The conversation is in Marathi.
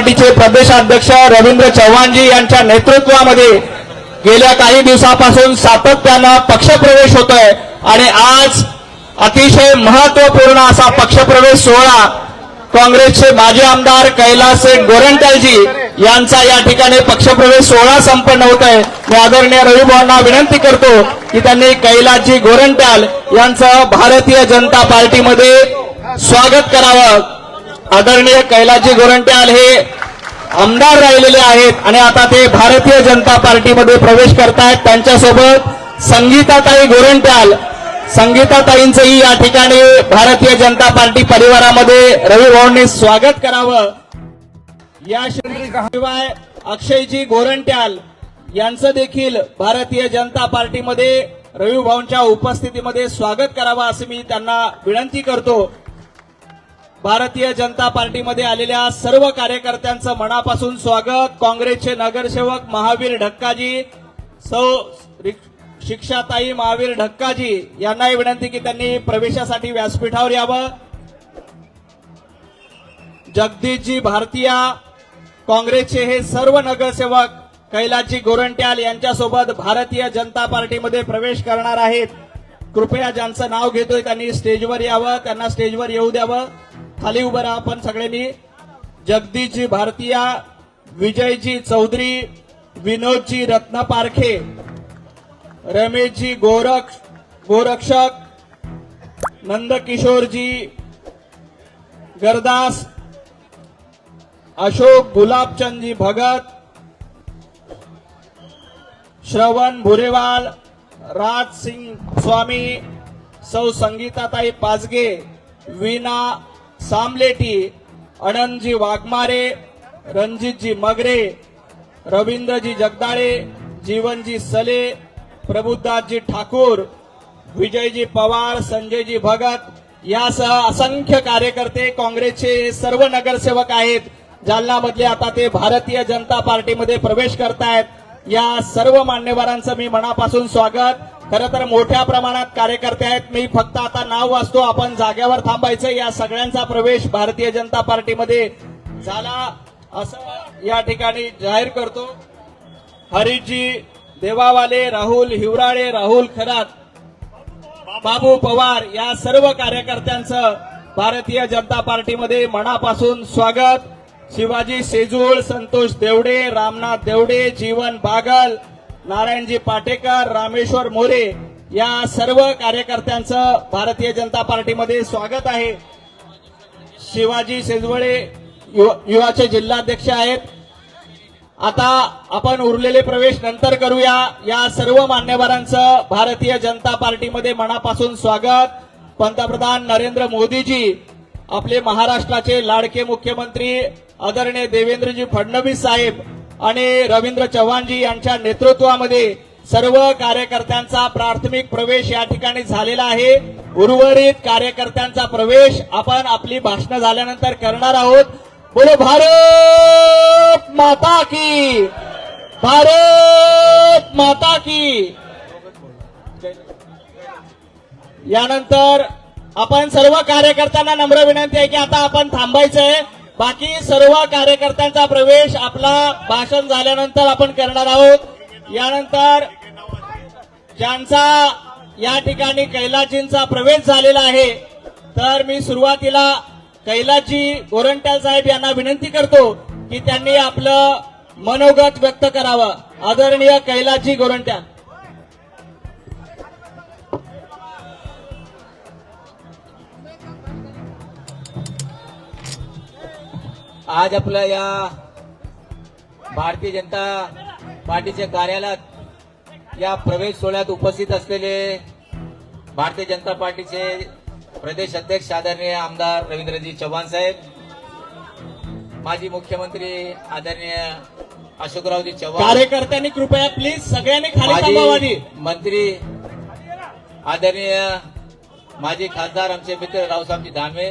पार्टीचे प्रदेशाध्यक्ष रवींद्र चव्हाणजी यांच्या नेतृत्वामध्ये गेल्या काही दिवसापासून सातत्यानं पक्षप्रवेश होतोय आणि आज अतिशय महत्त्वपूर्ण असा पक्षप्रवेश सोहळा काँग्रेसचे माजी आमदार कैलास शेठ गोरंट्यालजी यांचा या ठिकाणी पक्षप्रवेश सोहळा संपन्न होत आहे मी आदरणीय रविभाऊंना विनंती करतो की त्यांनी कैलासजी गोरंट्याल यांचं भारतीय जनता पार्टीमध्ये स्वागत करावं. आदरणीय कैलाजी गोरंट्याल हे आमदार राहिलेले आहेत आणि आता ते भारतीय जनता पार्टीमध्ये प्रवेश करतायत. त्यांच्यासोबत संगीताताई गोरंट्याल. संगीताताईंचंही या ठिकाणी भारतीय जनता पार्टी परिवारामध्ये रवी भाऊंनी स्वागत करावं. या शिवाय अक्षयजी गोरंट्याल यांचं देखील भारतीय जनता पार्टीमध्ये रवी भाऊंच्या उपस्थितीमध्ये स्वागत करावं असं मी त्यांना विनंती करतो. भारतीय जनता पार्टीमध्ये आलेल्या सर्व कार्यकर्त्यांचं मनापासून स्वागत. काँग्रेसचे नगरसेवक महावीर ढक्काजी सौ शिक्षाताई महावीर ढक्काजी यांनाही विनंती की त्यांनी प्रवेशासाठी व्यासपीठावर यावं. जगदीशजी भारतीया काँग्रेसचे हे सर्व नगरसेवक कैलासजी गोरंट्याल यांच्यासोबत भारतीय जनता पार्टीमध्ये प्रवेश करणार आहेत. कृपया ज्यांचं नाव घेतोय त्यांनी स्टेजवर यावं त्यांना स्टेजवर येऊ द्यावं. खाली उभं राहा आपण सगळ्यांनी जगदीशजी भारतीया विजयजी चौधरी विनोदजी रत्न पारखे रमेशजी गोरख गोरक्षक नंदकिशोरजी गरदास अशोक गुलाबचंदजी भगत श्रवण भुरेवाल राज सिंग स्वामी सौ संगीताताई पाचगे वीणा सामलेटी अनंतजी वाघमारे रणजितजी मगरे रवींद्रजी जगदाळे जीवनजी सले प्रबुद्धाजी ठाकूर विजयजी पवार संजयजी भगत यासह असंख्य कार्यकर्ते काँग्रेसचे सर्व नगरसेवक आहेत. जालनामधले आता ते भारतीय जनता पार्टीमध्ये प्रवेश करतायत. या सर्व मान्यवरांचं मी मनापासून स्वागत. खरं तर मोठ्या प्रमाणात कार्यकर्ते आहेत. मी फक्त आता नाव वाचतो. आपण जाग्यावर थांबायचं. या सगळ्यांचा प्रवेश भारतीय जनता पार्टीमध्ये झाला असं या ठिकाणी जाहीर करतो. हरिजी देवावाले राहुल हिवराळे राहुल खरात बाबू पवार या सर्व कार्यकर्त्यांचं भारतीय जनता पार्टीमध्ये मनापासून स्वागत. शिवाजी सेजूळ संतोष देवडे रामनाथ देवडे जीवन बागल नारायणजी पाटेकर रामेश्वर मोरे या सर्व कार्यकर्त्यांचं भारतीय जनता पार्टीमध्ये स्वागत आहे. शिवाजी सेजवळे युवाचे जिल्हाध्यक्ष आहेत. आता आपण उरलेले प्रवेश नंतर करूया. या सर्व मान्यवरांचं भारतीय जनता पार्टीमध्ये मनापासून स्वागत. पंतप्रधान नरेंद्र मोदीजी आपले महाराष्ट्राचे लाडके मुख्यमंत्री आदरणीय देवेंद्रजी फडणवीस साहेब आणि रवींद्र चव्हाणजी यांच्या नेतृत्वामध्ये सर्व कार्यकर्त्यांचा प्राथमिक प्रवेश या ठिकाणी झालेला आहे. उर्वरित कार्यकर्त्यांचा प्रवेश आपण आपली भाषणं झाल्यानंतर करणार आहोत. बोलो भारत माता की! भारत माता की! यानंतर आपण सर्व कार्यकर्त्यांना नम्र विनंती आहे की आता आपण थांबायचं आहे बाकी सर्व कार्यकर्त्यांचा प्रवेश आपला भाषण झाल्यानंतर आपण करणार आहोत. यानंतर ज्यांचा या ठिकाणी कैलाजींचा प्रवेश झालेला आहे तर मी सुरुवातीला कैलाजी गोरंट्याल साहेब यांना विनंती करतो की त्यांनी आपलं मनोगत व्यक्त करावं. आदरणीय कैलाजी गोरंट्याल. आज आपल्या या भारतीय जनता पार्टीच्या कार्यालयात या प्रवेश सोहळ्यात उपस्थित असलेले भारतीय जनता पार्टीचे प्रदेश अध्यक्ष आदरणीय आमदार रवींद्रजी चव्हाण साहेब माजी मुख्यमंत्री आदरणीय अशोकरावजी चव्हाण कार्यकर्त्यांनी कृपया प्लीज सगळ्यांनी खाली मंत्री आदरणीय माजी खासदार आमचे मित्र रावसाहेबजी दानवे